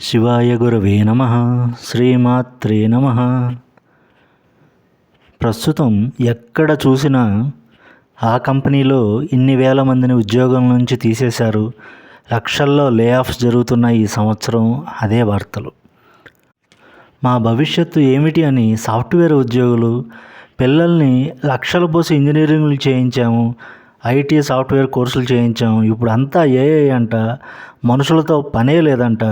శివాయ గురవే నమ శ్రీమాత్రే నమ. ప్రస్తుతం ఎక్కడ చూసినా ఆ కంపెనీలో ఇన్ని వేల మందిని ఉద్యోగం నుంచి తీసేశారు. లక్షల్లో లే ఆఫ్స్ జరుగుతున్న ఈ సంవత్సరం అదే వార్తలు. మా భవిష్యత్తు ఏమిటి అని సాఫ్ట్వేర్ ఉద్యోగులు పిల్లల్ని లక్షలు పోసి ఇంజనీరింగ్లు చేయించాము ఐటీ సాఫ్ట్వేర్ కోర్సులు చేయించాము. ఇప్పుడు అంతా ఏఐ అంట మనుషులతో పనే లేదంట.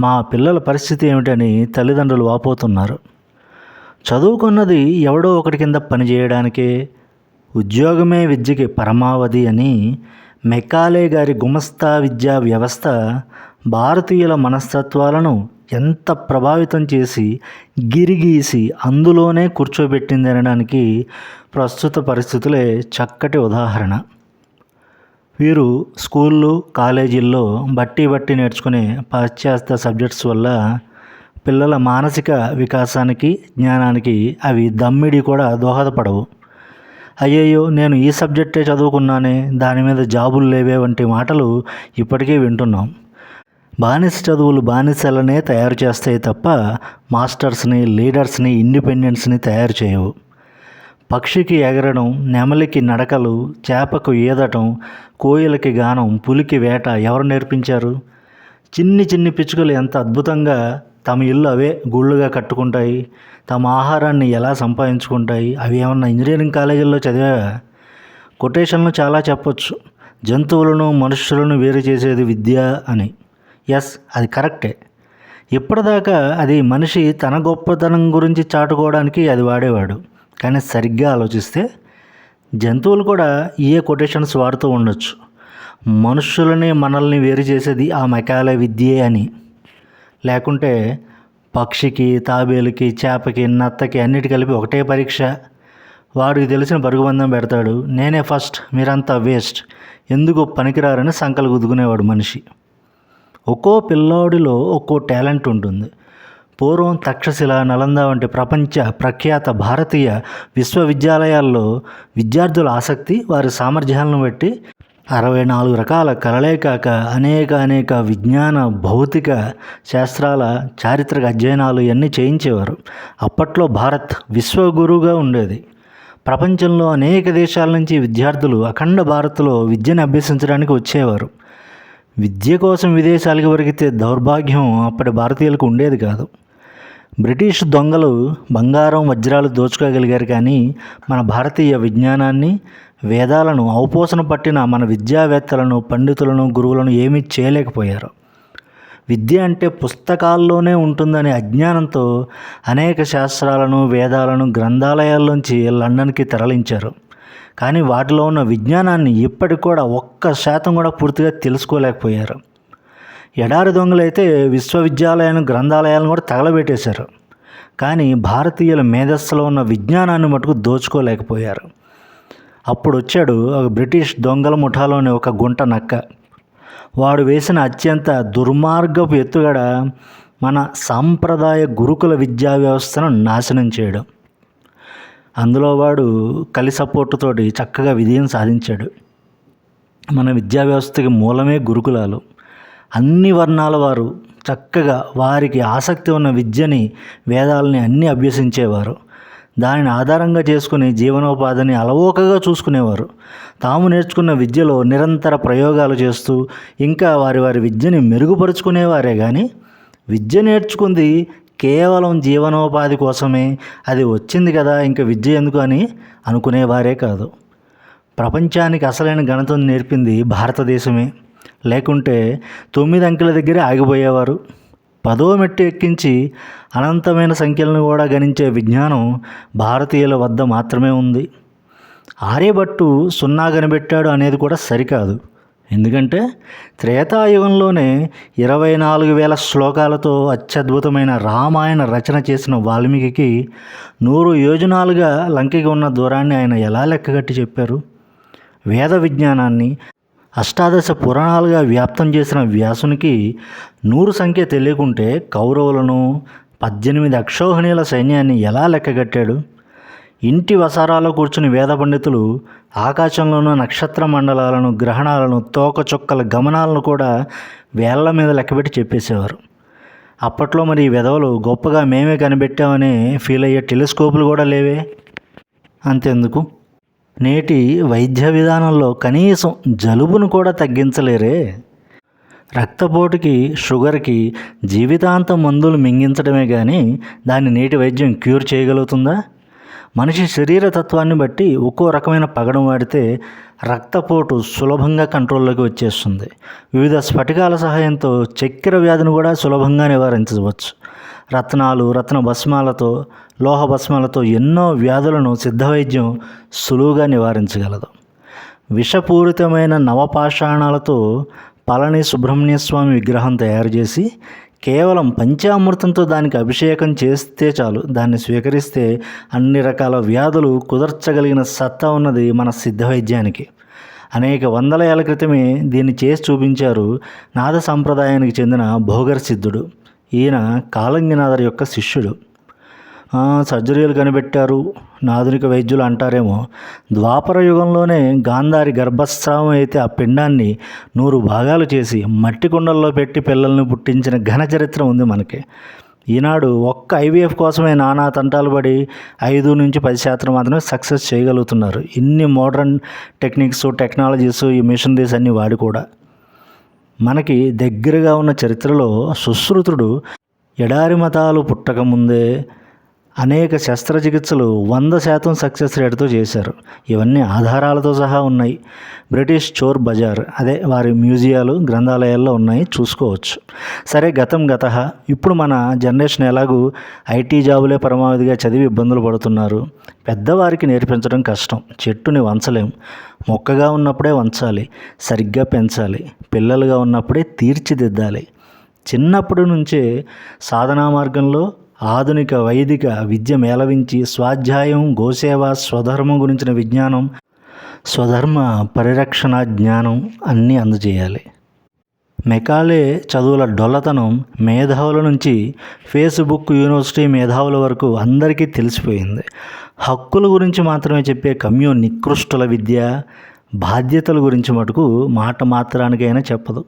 మా పిల్లల పరిస్థితి ఏమిటని తల్లిదండ్రులు వాపోతున్నారు. చదువుకున్నది ఎవడో ఒకటి కింద పని చేయడానికే ఉద్యోగమే విద్యకి పరమావధి అని మెకాలే గారి గుమస్తా విద్యా వ్యవస్థ భారతీయుల మనస్తత్వాలను ఎంత ప్రభావితం చేసి గిరిగీసి అందులోనే కూర్చోబెట్టింది అనడానికి ప్రస్తుత పరిస్థితులే చక్కటి ఉదాహరణ. వీరు స్కూళ్ళు కాలేజీల్లో బట్టి బట్టి నేర్చుకునే పాశ్చాత్య సబ్జెక్ట్స్ వల్ల పిల్లల మానసిక వికాసానికి జ్ఞానానికి అవి దమ్మిడి కూడా దోహదపడవు. అయ్యయ్యో నేను ఈ సబ్జెక్టే చదువుకున్నానే దాని మీద జాబులు లేవే వంటి మాటలు ఇప్పటికే వింటున్నాం. బానిస చదువులు బానిసలనే తయారు చేస్తాయి తప్ప మాస్టర్స్ని లీడర్స్ని ఇండిపెండెన్స్ని తయారు చేయవు. పక్షికి ఎగరడం నెమలికి నడకలు చేపకు ఈదటం కోయిలకి గానం పులికి వేట ఎవరు నేర్పించారు? చిన్ని చిన్ని పిచ్చుకలు ఎంత అద్భుతంగా తమ ఇల్లు అవే గుళ్ళుగా కట్టుకుంటాయి. తమ ఆహారాన్ని ఎలా సంపాదించుకుంటాయి? అవి ఏమన్నా ఇంజనీరింగ్ కాలేజీల్లో చదివా కొటేషన్లు చాలా చెప్పొచ్చు. జంతువులను మనుషులను వేరు చేసేది విద్య అని. ఎస్ అది కరెక్టే. ఇప్పటిదాకా అది మనిషి తన గొప్పతనం గురించి చాటుకోవడానికి అది వాడేవాడు. కానీ సరిగ్గా ఆలోచిస్తే జంతువులు కూడా ఏ కొటేషన్స్ వాడుతూ ఉండొచ్చు. మనుషులని మనల్ని వేరు చేసేది ఆ మెకాలే విద్యే అని. లేకుంటే పక్షికి తాబేలుకి చేపకి నత్తకి అన్నిటి కలిపి ఒకటే పరీక్ష. వాడికి తెలిసిన పరుగుబంధం పెడతాడు నేనే ఫస్ట్ మీరంతా వేస్ట్. ఎందుకు పనికిరారని సంకలు గుద్దుకునేవాడు మనిషి. ఒక్కో పిల్లోడిలో ఒక్కో టాలెంట్ ఉంటుంది. పూర్వం తక్షశిల నలంద వంటి ప్రపంచ ప్రఖ్యాత భారతీయ విశ్వవిద్యాలయాల్లో విద్యార్థుల ఆసక్తి వారి సామర్థ్యాలను బట్టి అరవై నాలుగు రకాల కలలే కాక అనేక అనేక విజ్ఞాన భౌతిక శాస్త్రాల చారిత్రక అధ్యయనాలు ఇవన్నీ చేయించేవారు. అప్పట్లో భారత్ విశ్వగురువుగా ఉండేది. ప్రపంచంలో అనేక దేశాల నుంచి విద్యార్థులు అఖండ భారత్లో విద్యను అభ్యసించడానికి వచ్చేవారు. విద్య కోసం విదేశాలకు పరిగితే దౌర్భాగ్యం అప్పటి భారతీయులకు ఉండేది కాదు. బ్రిటిష్ దొంగలు బంగారం వజ్రాలు దోచుకోగలిగారు కానీ మన భారతీయ విజ్ఞానాన్ని వేదాలను ఔపోసన పట్టిన మన విద్యావేత్తలను పండితులను గురువులను ఏమీ చేయలేకపోయారు. విద్య అంటే పుస్తకాల్లోనే ఉంటుందనే అజ్ఞానంతో అనేక శాస్త్రాలను వేదాలను గ్రంథాలయాల్లోంచి లండన్కి తరలించారు. కానీ వాటిలో ఉన్న విజ్ఞానాన్ని ఇప్పటికి కూడా ఒక్క శాతం కూడా పూర్తిగా తెలుసుకోలేకపోయారు. ఎడారి దొంగలైతే విశ్వవిద్యాలయాలను గ్రంథాలయాలను కూడా తగలబెట్టేశారు. కానీ భారతీయుల మేధస్సులో ఉన్న విజ్ఞానాన్ని మటుకు దోచుకోలేకపోయారు. అప్పుడు వచ్చాడు ఒక బ్రిటిష్ దొంగల ముఠాలోని ఒక గుంట నక్క. వాడు వేసిన అత్యంత దుర్మార్గపు ఎత్తుగడ మన సాంప్రదాయ గురుకుల విద్యా వ్యవస్థను నాశనం చేయడం. అందులో వాడు కలి సపోర్టుతోటి చక్కగా విజయం సాధించాడు. మన విద్యా వ్యవస్థకి మూలమే గురుకులాలు. అన్ని వర్ణాల వారు చక్కగా వారికి ఆసక్తి ఉన్న విద్యని వేదాలని అన్నీ అభ్యసించేవారు. దానిని ఆధారంగా చేసుకుని జీవనోపాధిని అలవోకగా చూసుకునేవారు. తాము నేర్చుకున్న విద్యలో నిరంతర ప్రయోగాలు చేస్తూ ఇంకా వారి వారి విద్యని మెరుగుపరుచుకునేవారే కానీ విద్య నేర్చుకుంది కేవలం జీవనోపాధి కోసమే అది వచ్చింది కదా ఇంకా విద్య ఎందుకు అని అనుకునేవారే కాదు. ప్రపంచానికి అసలైన గణితం నేర్పింది భారతదేశమే. లేకుంటే తొమ్మిది అంకెల దగ్గరే ఆగిపోయేవారు. పదో మెట్టు ఎక్కించి అనంతమైన సంఖ్యలను కూడా గణించే విజ్ఞానం భారతీయుల వద్ద మాత్రమే ఉంది. ఆర్యభట్టు సున్నా కనిపెట్టాడు అనేది కూడా సరికాదు. ఎందుకంటే త్రేతాయుగంలోనే ఇరవై నాలుగు వేల శ్లోకాలతో అత్యద్భుతమైన రామాయణ రచన చేసిన వాల్మీకి నూరు యోజనాలుగా లంకకి ఉన్న దూరాన్ని ఆయన ఎలా లెక్కగట్టి చెప్పారు? వేద విజ్ఞానాన్ని అష్టాదశ పురాణాలుగా వ్యాప్తం చేసిన వ్యాసునికి నూరు సంఖ్య తెలియకుంటే కౌరవులను పద్దెనిమిది అక్షోహిణీల సైన్యాన్ని ఎలా లెక్కగట్టాడు? ఇంటి వసారాలో కూర్చుని వేద పండితులు ఆకాశంలోనూ నక్షత్ర మండలాలను గ్రహణాలను తోకచుక్కల గమనాలను కూడా వేళ్ళ మీద లెక్కబెట్టి చెప్పేసేవారు. అప్పట్లో మరి ఈ విధవలు గొప్పగా మేమే కనిపెట్టామని ఫీల్ అయ్యే టెలిస్కోపులు కూడా లేవే? అంతెందుకు? నేటి వైద్య విధానంలో కనీసం జలుబును కూడా తగ్గించలేరే. రక్తపోటుకి షుగర్కి జీవితాంతం మందులు మింగించడమే కానీ దాన్ని నేటి వైద్యం క్యూర్ చేయగలుగుతుందా? మనిషి శరీర తత్వాన్ని బట్టి ఒక్కో రకమైన పగడం వాడితే రక్తపోటు సులభంగా కంట్రోల్లోకి వచ్చేస్తుంది. వివిధ స్ఫటికాల సహాయంతో చక్కెర వ్యాధిని కూడా సులభంగా నివారించవచ్చు. రత్నాలు రత్న భస్మాలతో లోహ భస్మాలతో ఎన్నో వ్యాధులను సిద్ధ వైద్యం సులువుగా నివారించగలదు. విషపూరితమైన నవపాషాణాలతో పళని సుబ్రహ్మణ్య స్వామి విగ్రహం తయారు చేసి కేవలం పంచామృతంతో దానికి అభిషేకం చేస్తే చాలు. దాన్ని స్వీకరిస్తే అన్ని రకాల వ్యాధులు కుదర్చగలిగిన సత్తా ఉన్నది మన సిద్ధ వైద్యానికి అనేక వందల ఏళ్ళ క్రితమే దీన్ని చేసి చూపించారు నాద సంప్రదాయానికి చెందిన భోగర్ సిద్ధుడు ఈయన కాలంగినాథర్ యొక్క శిష్యుడు. సర్జరీలు కనిపెట్టారు. ఆధునిక వైద్యులు అంటారేమో. ద్వాపర యుగంలోనే గాంధారి గర్భస్రావం అయితే ఆ పిండాన్ని నూరు భాగాలు చేసి మట్టి కుండల్లో పెట్టి పిల్లల్ని పుట్టించిన ఘన చరిత్ర ఉంది మనకి. ఈనాడు ఒక్క ఐవీఎఫ్ కోసమే నానా తంటాలు పడి ఐదు నుంచి పది శాతం మాత్రమే సక్సెస్ చేయగలుగుతున్నారు. ఇన్ని మోడర్న్ టెక్నిక్స్ టెక్నాలజీస్ ఈ మిషనరీస్ అన్నీ వాడి కూడా. మనకి దగ్గరగా ఉన్న చరిత్రలో సుశ్రుతుడు ఎడారి మతాలు పుట్టకముందే అనేక శస్త్రచికిత్సలు వంద శాతం సక్సెస్ రేటుతో చేశారు. ఇవన్నీ ఆధారాలతో సహా ఉన్నాయి. బ్రిటిష్ చోర్ బజార్ అదే వారి మ్యూజియాలు గ్రంథాలయాల్లో ఉన్నాయి. చూసుకోవచ్చు. సరే గతం గత. ఇప్పుడు మన జనరేషన్ ఎలాగూ ఐటీ జాబులే పరమావధిగా చదివి ఇబ్బందులు పడుతున్నారు. పెద్దవారికి నేర్పించడం కష్టం. చెట్టుని వంచలేం. మొక్కగా ఉన్నప్పుడే వంచాలి. సరిగ్గా పెంచాలి. పిల్లలుగా ఉన్నప్పుడే తీర్చిదిద్దాలి. చిన్నప్పటి నుంచే సాధనా మార్గంలో ఆధునిక వైదిక విద్య మేళవించి స్వాధ్యాయం గోసేవ స్వధర్మం గురించిన విజ్ఞానం స్వధర్మ పరిరక్షణ జ్ఞానం అన్నీ అందజేయాలి. మెకాలే చదువుల డొల్లతనం మేధావుల నుంచి ఫేస్బుక్ యూనివర్సిటీ మేధావుల వరకు అందరికీ తెలిసిపోయింది. హక్కుల గురించి మాత్రమే చెప్పే కమ్యూ నికృష్టుల విద్య బాధ్యతల గురించి మటుకు మాట మాత్రానికైనా చెప్పదు.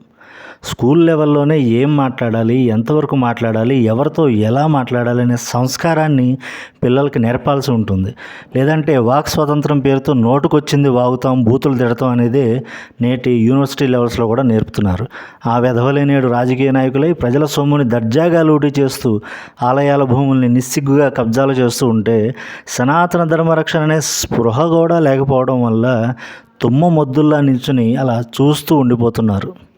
స్కూల్ లెవెల్లోనే ఏం మాట్లాడాలి ఎంతవరకు మాట్లాడాలి ఎవరితో ఎలా మాట్లాడాలి అనే సంస్కారాన్ని పిల్లలకి నేర్పాల్సి ఉంటుంది. లేదంటే వాక్ స్వాతంత్రం పేరుతో నోటుకొచ్చింది వాగుతాం బూతులు తిడతాం అనేది నేటి యూనివర్సిటీ లెవెల్స్లో కూడా నేర్పుతున్నారు. ఆ వెధవలే నేడు రాజకీయ నాయకులై ప్రజల సొమ్ముని దర్జాగా లూటీ చేస్తూ ఆలయాల భూముల్ని నిస్సిగ్గుగా కబ్జాలు చేస్తూ ఉంటే సనాతన ధర్మరక్షణ అనే స్పృహ కూడా లేకపోవడం వల్ల తుమ్మ మొద్దుల్లా నిల్చుని అలా చూస్తూ ఉండిపోతున్నారు.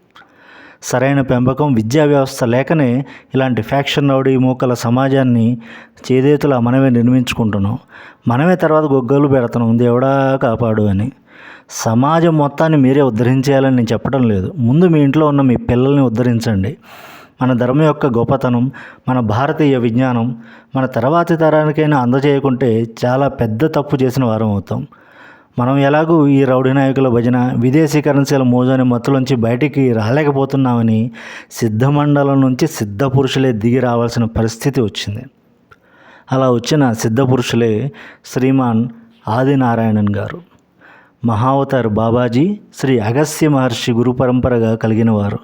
సరైన పెంపకం విద్యా వ్యవస్థ లేకనే ఇలాంటి ఫ్యాక్షన్ రౌడీ మూకల సమాజాన్ని చేదేతులా మనమే నిర్మించుకుంటున్నాం. మనమే తర్వాత గొగ్గలు పెడుతున్నాం దేవుడా కాపాడు అని. సమాజం మొత్తాన్ని మీరే ఉద్ధరించేయాలని నేను చెప్పడం లేదు. ముందు మీ ఇంట్లో ఉన్న మీ పిల్లల్ని ఉద్ధరించండి. మన ధర్మం యొక్క గొప్పతనం మన భారతీయ విజ్ఞానం మన తర్వాతి తరానికైనా అందజేయకుంటే చాలా పెద్ద తప్పు చేసిన వారం అవుతాం. మనం ఎలాగూ ఈ రౌడీ నాయకుల భజన విదేశీ కరెన్సీల మోజాని మత్తులోంచి బయటికి రాలేకపోతున్నామని సిద్ధమండలం నుంచి సిద్ధ పురుషులే దిగి రావాల్సిన పరిస్థితి వచ్చింది. అలా వచ్చిన సిద్ధ పురుషులే శ్రీమాన్ ఆదినారాయణన్ గారు. మహావతార్ బాబాజీ శ్రీ అగస్త్య మహర్షి గురు పరంపరగా కలిగిన వారు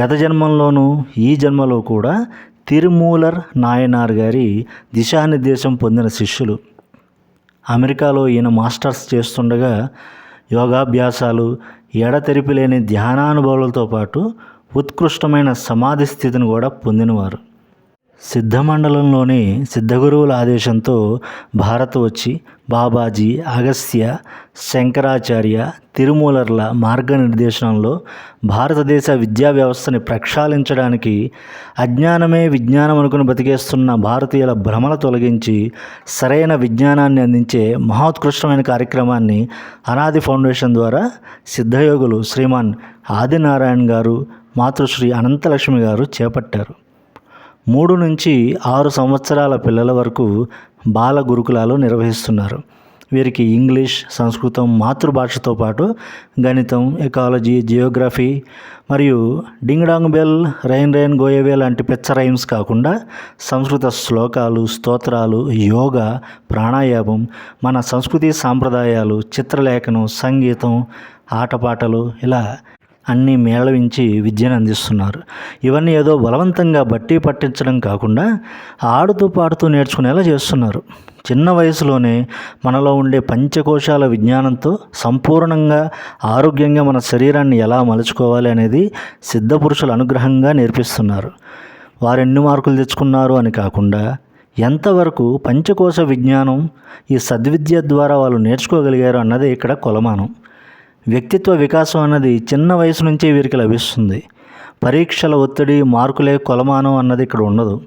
గత జన్మంలోనూ ఈ జన్మలో కూడా తిరుమూలర్ నాయనార్ గారి దిశానిర్దేశం పొందిన శిష్యులు. అమెరికాలో ఈయన మాస్టర్స్ చేస్తుండగా యోగాభ్యాసాలు ఎడతెరిపి లేని ధ్యానానుభవాలతో పాటు ఉత్కృష్టమైన సమాధి స్థితిని కూడా పొందినవారు. సిద్ధమండలంలోని సిద్ధగురువుల ఆదేశంతో భారత్ వచ్చి బాబాజీ అగస్త్య శంకరాచార్య తిరుమూలర్ల మార్గనిర్దేశనంలో భారతదేశ విద్యా వ్యవస్థని ప్రక్షాళించడానికి అజ్ఞానమే విజ్ఞానం అనుకుని బతికేస్తున్న భారతీయుల భ్రమల తొలగించి సరైన విజ్ఞానాన్ని అందించే మహోత్కృష్టమైన కార్యక్రమాన్ని అనాది ఫౌండేషన్ ద్వారా సిద్ధయోగులు శ్రీమాన్ ఆదినారాయణ్ గారు మాతృశ్రీ అనంతలక్ష్మి గారు చేపట్టారు. మూడు నుంచి ఆరు సంవత్సరాల పిల్లల వరకు బాల గురుకులాలు నిర్వహిస్తున్నారు. వీరికి ఇంగ్లీష్ సంస్కృతం మాతృభాషతో పాటు గణితం ఎకాలజీ జియోగ్రఫీ మరియు ding dong bell rain rain go away లాంటి పెచ్చ రైమ్స్ కాకుండా సంస్కృత శ్లోకాలు స్తోత్రాలు యోగా ప్రాణాయామం మన సంస్కృతి సాంప్రదాయాలు చిత్రలేఖనం సంగీతం ఆటపాటలు ఇలా అన్నీ మేళవించి విద్యను అందిస్తున్నారు. ఇవన్నీ ఏదో బలవంతంగా బట్టి పట్టించడం కాకుండా ఆడుతూ పాడుతూ నేర్చుకునేలా చేస్తున్నారు. చిన్న వయసులోనే మనలో ఉండే పంచకోశాల విజ్ఞానంతో సంపూర్ణంగా ఆరోగ్యంగా మన శరీరాన్ని ఎలా మలుచుకోవాలి అనేది సిద్ధపురుషుల అనుగ్రహంగా నేర్పిస్తున్నారు. వారు ఎన్ని మార్కులు తెచ్చుకున్నారు అని కాకుండా ఎంతవరకు పంచకోశ విజ్ఞానం ఈ సద్విద్య ద్వారా వాళ్ళు నేర్చుకోగలిగారు అన్నదే ఇక్కడ కొలమానం. వ్యక్తిత్వ వికాసం అన్నది చిన్న వయసు నుంచే వీరికి లభిస్తుంది. పరీక్షల ఒత్తిడి మార్కులే కొలమానం అన్నది ఇక్కడ ఉండదు.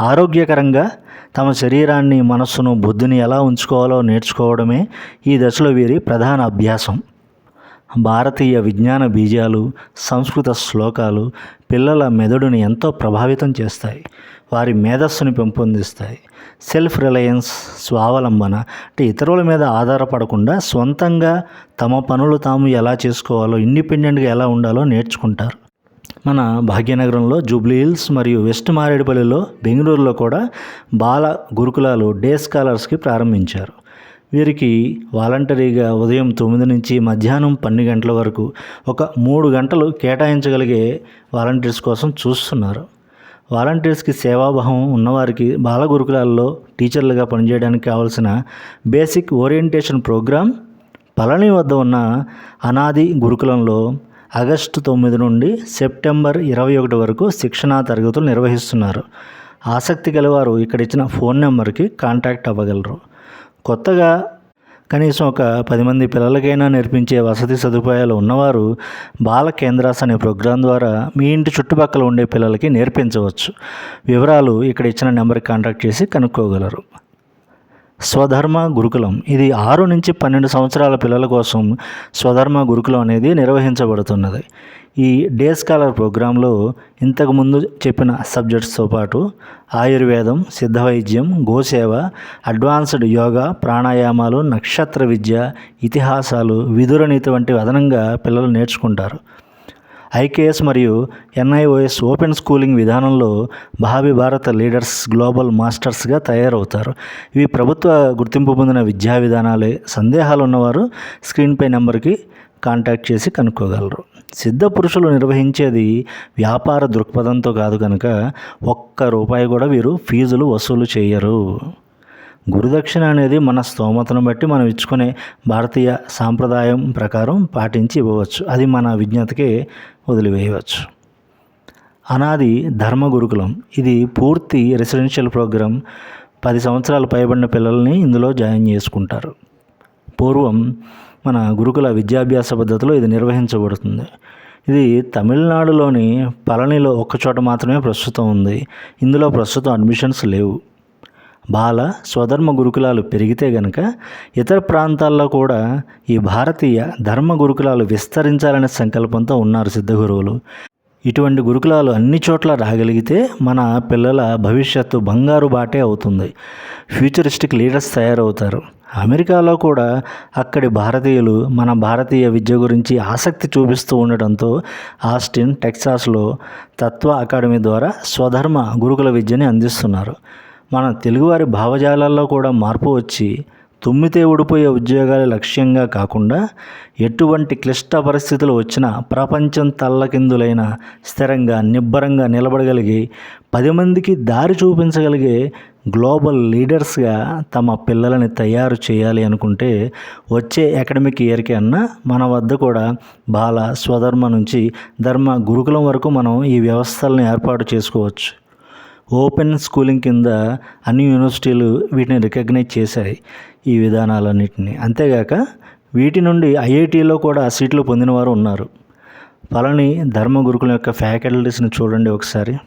ఆరోగ్యకరంగా తమ శరీరాన్ని మనస్సును బుద్ధిని ఎలా ఉంచుకోవాలో నేర్చుకోవడమే ఈ దశలో వీరి ప్రధాన అభ్యాసం. భారతీయ విజ్ఞాన బీజాలు సంస్కృత శ్లోకాలు పిల్లల మెదడుని ఎంతో ప్రభావితం చేస్తాయి. వారి మేధస్సుని పెంపొందిస్తాయి. సెల్ఫ్ రిలయన్స్ స్వావలంబన అంటే ఇతరుల మీద ఆధారపడకుండా సొంతంగా తమ పనులు తాము ఎలా చేసుకోవాలో ఇండిపెండెంట్గా ఎలా ఉండాలో నేర్చుకుంటారు. మన భాగ్యనగరంలో జూబ్లీ హిల్స్ మరియు వెస్ట్ మారేడుపల్లిలో బెంగళూరులో కూడా బాల గురుకులాలు డే స్కాలర్స్కి ప్రారంభించారు. వీరికి వాలంటరీగా ఉదయం తొమ్మిది నుంచి మధ్యాహ్నం పన్నెండు గంటల వరకు ఒక మూడు గంటలు కేటాయించగలిగే వాలంటీర్స్ కోసం చూస్తున్నారు. వాలంటీర్స్కి సేవాభావం ఉన్నవారికి బాల గురుకులాల్లో టీచర్లుగా పనిచేయడానికి కావాల్సిన బేసిక్ ఓరియంటేషన్ ప్రోగ్రాం పళని వద్ద ఉన్న అనాది గురుకులంలో ఆగస్టు తొమ్మిది నుండి సెప్టెంబర్ ఇరవై ఒకటి వరకు శిక్షణా తరగతులు నిర్వహిస్తున్నారు. ఆసక్తి గలవారు ఇక్కడ ఇచ్చిన ఫోన్ నెంబర్కి కాంటాక్ట్ అవ్వగలరు. కొత్తగా కనీసం ఒక పది మంది పిల్లలకైనా నేర్పించే వసతి సదుపాయాలు ఉన్నవారు బాల కేంద్రాస్ అనే ప్రోగ్రాం ద్వారా మీ ఇంటి చుట్టుపక్కల ఉండే పిల్లలకి నేర్పించవచ్చు. వివరాలు ఇక్కడ ఇచ్చిన నెంబర్కి కాంటాక్ట్ చేసి కనుక్కోగలరు. స్వధర్మ గురుకులం. ఇది ఆరు నుంచి పన్నెండు సంవత్సరాల పిల్లల కోసం స్వధర్మ గురుకులం అనేది నిర్వహించబడుతున్నది. ఈ డే స్కాలర్ ప్రోగ్రాంలో ఇంతకుముందు చెప్పిన సబ్జెక్ట్స్తో పాటు ఆయుర్వేదం సిద్ధ వైద్యం గోసేవ అడ్వాన్స్డ్ యోగా ప్రాణాయామాలు నక్షత్ర విద్య ఇతిహాసాలు విదురనీతి వంటి అదనంగా పిల్లలు నేర్చుకుంటారు. ఐకేఎస్ మరియు ఎన్ఐఓఎస్ ఓపెన్ స్కూలింగ్ విధానంలో భావి భారత లీడర్స్ గ్లోబల్ మాస్టర్స్గా తయారవుతారు. ఇవి ప్రభుత్వ గుర్తింపు పొందిన విద్యా విధానాలే. సందేహాలు ఉన్నవారు స్క్రీన్పై నెంబర్కి కాంటాక్ట్ చేసి కనుక్కోగలరు. సిద్ధ పురుషులు నిర్వహించేది వ్యాపార దృక్పథంతో కాదు కనుక ఒక్క రూపాయి కూడా వీరు ఫీజులు వసూలు చేయరు. గురుదక్షిణ అనేది మన స్తోమతను బట్టి మనం ఇచ్చుకునే భారతీయ సాంప్రదాయం ప్రకారం పాటించి ఇవ్వవచ్చు. అది మన విజ్ఞతకే వదిలివేయవచ్చు. అనాది ధర్మ గురుకులం. ఇది పూర్తి రెసిడెన్షియల్ ప్రోగ్రాం పది సంవత్సరాలు పైబడిన పిల్లల్ని ఇందులో జాయిన్ చేసుకుంటారు. పూర్వం మన గురుకుల విద్యాభ్యాస పద్ధతిలో ఇది నిర్వహించబడుతుంది. ఇది తమిళనాడులోని పళనిలో ఒక్కచోట మాత్రమే ప్రస్తుతం ఉంది. ఇందులో ప్రస్తుతం అడ్మిషన్స్ లేవు. బాల స్వధర్మ గురుకులాలు పెరిగితే గనక ఇతర ప్రాంతాల్లో కూడా ఈ భారతీయ ధర్మ గురుకులాలు విస్తరించాలనే సంకల్పంతో ఉన్నారు సిద్ధగురువులు ఇటువంటి గురుకులాలు అన్ని చోట్ల రాగలిగితే మన పిల్లల భవిష్యత్తు బంగారు బాటే అవుతుంది. ఫ్యూచరిస్టిక్ లీడర్స్ తయారవుతారు. అమెరికాలో కూడా అక్కడి భారతీయులు మన భారతీయ విద్య గురించి ఆసక్తి చూపిస్తూ ఉండటంతో ఆస్టిన్ టెక్సాస్లో తత్వ అకాడమీ ద్వారా స్వధర్మ గురుకుల విద్యని అందిస్తున్నారు. మన తెలుగువారి భావజాలాల్లో కూడా మార్పు వచ్చి తుమ్మితే ఊడిపోయే ఉద్యోగాల లక్ష్యంగా కాకుండా ఎటువంటి క్లిష్ట పరిస్థితులు వచ్చినా ప్రపంచం తల్లకిందులైన స్థిరంగా నిబ్బరంగా నిలబడగలిగి పది మందికి దారి చూపించగలిగే గ్లోబల్ లీడర్స్గా తమ పిల్లలని తయారు చేయాలి అనుకుంటే వచ్చే అకాడమిక్ ఇయర్కి అన్నా మన వద్ద కూడా బాల స్వధర్మ నుంచి ధర్మ గురుకులం వరకు మనం ఈ వ్యవస్థలను ఏర్పాటు చేసుకోవచ్చు. ఓపెన్ స్కూలింగ్ కింద అన్ని యూనివర్సిటీలు వీటిని రికగ్నైజ్ చేశాయి ఈ విధానాలన్నింటినీ. అంతేగాక వీటి నుండి ఐఐటీలో కూడా సీట్లు పొందిన వారు ఉన్నారు. పలని ధర్మ గురుకులం యొక్క ఫ్యాకల్టీస్ని చూడండి ఒకసారి.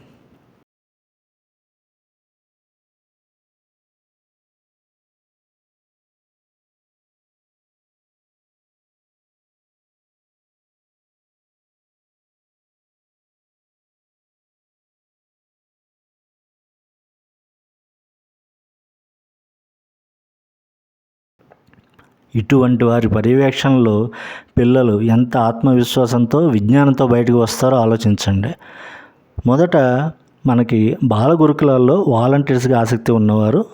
ఇటువంటి వారి పర్యవేక్షణలో పిల్లలు ఎంత ఆత్మవిశ్వాసంతో విజ్ఞానంతో బయటకు వస్తారో ఆలోచించండి. మొదట మనకి బాల గురుకులాల్లో వాలంటీర్స్గా ఆసక్తి ఉన్నవారు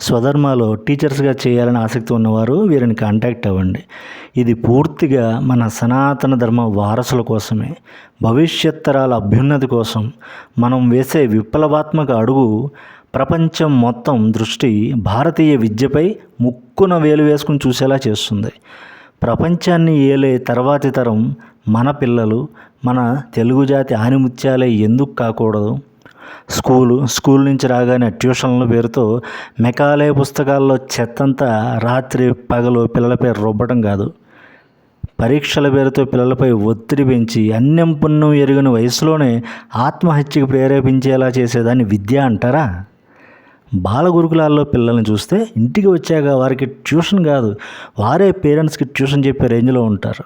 స్వధర్మాలో టీచర్స్గా చేయాలని ఆసక్తి ఉన్నవారు వీరిని కాంటాక్ట్ అవ్వండి. ఇది పూర్తిగా మన సనాతన ధర్మ వారసుల కోసమే. భవిష్యత్ తరాల అభ్యున్నతి కోసం మనం వేసే విప్లవాత్మక అడుగు ప్రపంచం మొత్తం దృష్టి భారతీయ విద్యపై ముక్కున వేలు వేసుకుని చూసేలా చేస్తుంది. ప్రపంచాన్ని ఏలే తర్వాతి తరం మన పిల్లలు మన తెలుగు జాతి ఆనిముత్యాలే ఎందుకు కాకూడదు? స్కూలు స్కూల్ నుంచి రాగానే ట్యూషన్ల పేరుతో మెకాలే పుస్తకాల్లో చెత్తంతా రాత్రి పగలు పిల్లలపై రుబ్బటం కాదు. పరీక్షల పేరుతో పిల్లలపై ఒత్తిడి పెంచి అన్యం పుణ్యం ఎరుగని వయసులోనే ఆత్మహత్యకు ప్రేరేపించేలా చేసేదాన్ని విద్య అంటారా? బాలగురుకులాల్లో పిల్లల్ని చూస్తే ఇంటికి వచ్చాక వారికి ట్యూషన్ కాదు వారే పేరెంట్స్కి ట్యూషన్ చెప్పే రేంజ్లో ఉంటారు.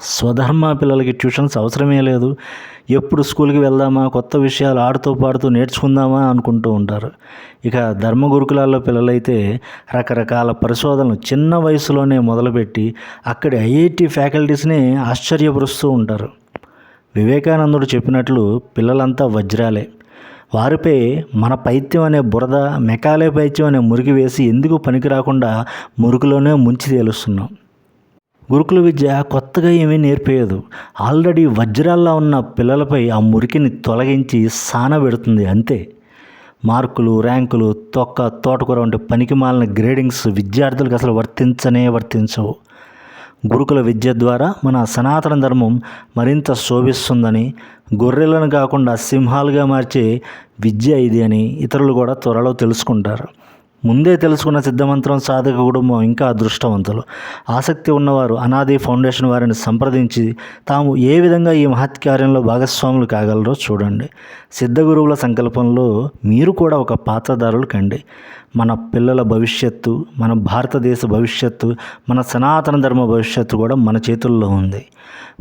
స్వధర్మ పిల్లలకి ట్యూషన్స్ అవసరమే లేదు. ఎప్పుడు స్కూల్కి వెళ్దామా కొత్త విషయాలు ఆడుతూ పాడుతూ నేర్చుకుందామా అనుకుంటూ ఉంటారు. ఇక ధర్మ గురుకులాల్లో పిల్లలైతే రకరకాల పరిశోధనలు చిన్న వయసులోనే మొదలుపెట్టి అక్కడి ఐఐటి ఫ్యాకల్టీస్ని ఆశ్చర్యపరుస్తూ ఉంటారు. వివేకానందుడు చెప్పినట్లు పిల్లలంతా వజ్రాలే. వారిపై మన పైత్యం అనే బురద మెకాలే పైత్యం అనే మురికి వేసి ఎందుకు పనికి రాకుండా మురికిలోనే ముంచి తేలుస్తున్నాం. గురుకుల విద్య కొత్తగా ఏమీ నేర్పేయదు. ఆల్రెడీ వజ్రాల్లో ఉన్న పిల్లలపై ఆ మురికిని తొలగించి సానబెడుతుంది అంతే. మార్కులు ర్యాంకులు తొక్క తోటకూర వంటి పనికి మాలిన గ్రేడింగ్స్ విద్యార్థులకు అసలు వర్తించనే వర్తించవు. గురుకుల విద్య ద్వారా మన సనాతన ధర్మం మరింత శోభిస్తుందని గొర్రెలను కాకుండా సింహాలుగా మార్చే విద్య ఇది అని ఇతరులు కూడా త్వరలో తెలుసుకుంటారు. ముందే తెలుసుకున్న సిద్ధమంత్రం సాధక కుటుంబం ఇంకా అదృష్టవంతులు. ఆసక్తి ఉన్నవారు అనాది ఫౌండేషన్ వారిని సంప్రదించి తాము ఏ విధంగా ఈ మహత్ కార్యంలో భాగస్వాములు కాగలరో చూడండి. సిద్ధగురువుల సంకల్పంలో మీరు కూడా ఒక పాత్రదారులు కండి. మన పిల్లల భవిష్యత్తు మన భారతదేశ భవిష్యత్తు మన సనాతన ధర్మ భవిష్యత్తు కూడా మన చేతుల్లో ఉంది.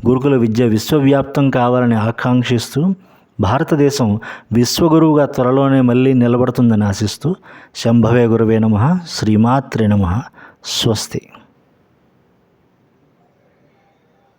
గురుకుల విద్య విశ్వవ్యాప్తం కావాలని ఆకాంక్షిస్తూ భారతదేశం విశ్వగురువుగా త్వరలోనే మళ్ళీ నిలబడుతుందని ఆశిస్తూ శంభవే గురువే నమ శ్రీమాత్రే నమ. స్వస్తి.